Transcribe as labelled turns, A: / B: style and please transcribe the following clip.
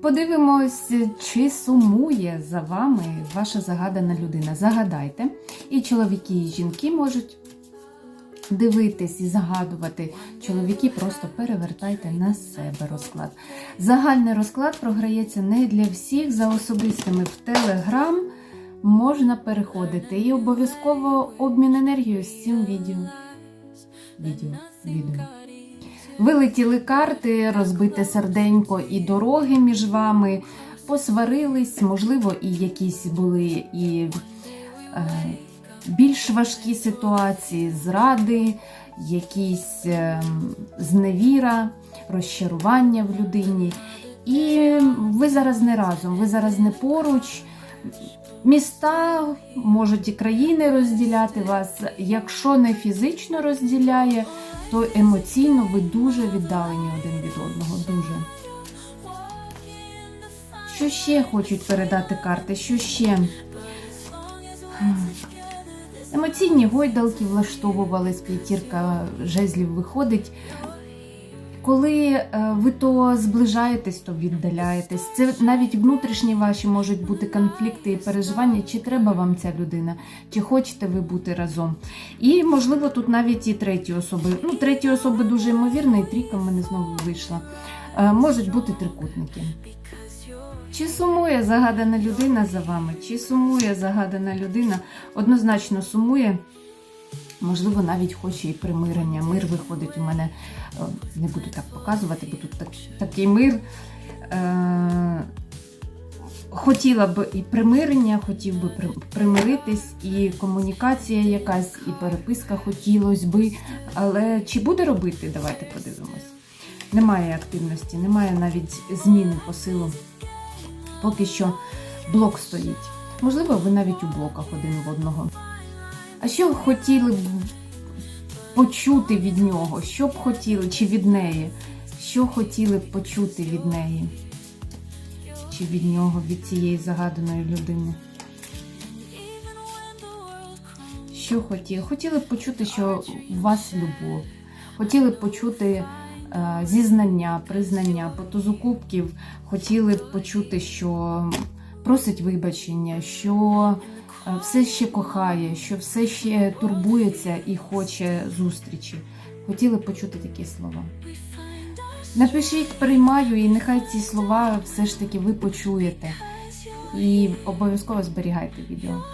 A: Подивимось, чи сумує за вами ваша загадана людина. Загадайте. І чоловіки, і жінки можуть дивитись і загадувати. Чоловіки просто перевертайте на себе розклад. Загальний розклад програється не для всіх. За особистими в Телеграм можна переходити. І обов'язково обмін енергією з цим відео. Відео. Відео. Вилетіли карти, розбите серденько і дороги між вами, посварились, можливо, і якісь були і е, більш важкі ситуації, зради, якісь е, зневіра, розчарування в людині. І ви зараз не разом, ви зараз не поруч. Міста можуть і країни розділяти вас. Якщо не фізично розділяє, то емоційно ви дуже віддалені один від одного. Дуже. Що ще хочуть передати карти? Що ще? Емоційні гойдалки влаштовувались, п'ятірка жезлів виходить. Коли е, ви то зближаєтесь, то віддаляєтесь. Це навіть внутрішні ваші можуть бути конфлікти і переживання, чи треба вам ця людина, чи хочете ви бути разом. І, можливо, тут навіть і треті особи. Ну, треті особи дуже ймовірно, і трійка в мене знову вийшла. Е, Можуть бути трикутники. Чи сумує загадана людина за вами? Чи сумує загадана людина? Однозначно сумує. Можливо, навіть хоче і примирення. Мир виходить у мене, е, не буду так показувати, бо тут так, такий мир. Е, Хотіла б і примирення, хотів би примиритись, і комунікація якась, і переписка хотілося би. Але чи буде робити, давайте подивимось. Немає активності, немає навіть зміни посилу. Поки що блок стоїть. Можливо, ви навіть у блоках один в одного. А що хотіли б почути від нього? Що б хотіли, чи від неї? Що хотіли б почути від неї? Чи від нього, від цієї загаданої людини? Що хотіли? Хотіли б почути, що у вас любов. Хотіли б почути е, зізнання, признання по тузу. Хотіли б почути, що просить вибачення, що все ще кохає, що все ще турбується і хоче зустрічі. Хотіли почути такі слова. Напишіть, приймаю, і нехай ці слова все ж таки ви почуєте. І обов'язково зберігайте відео.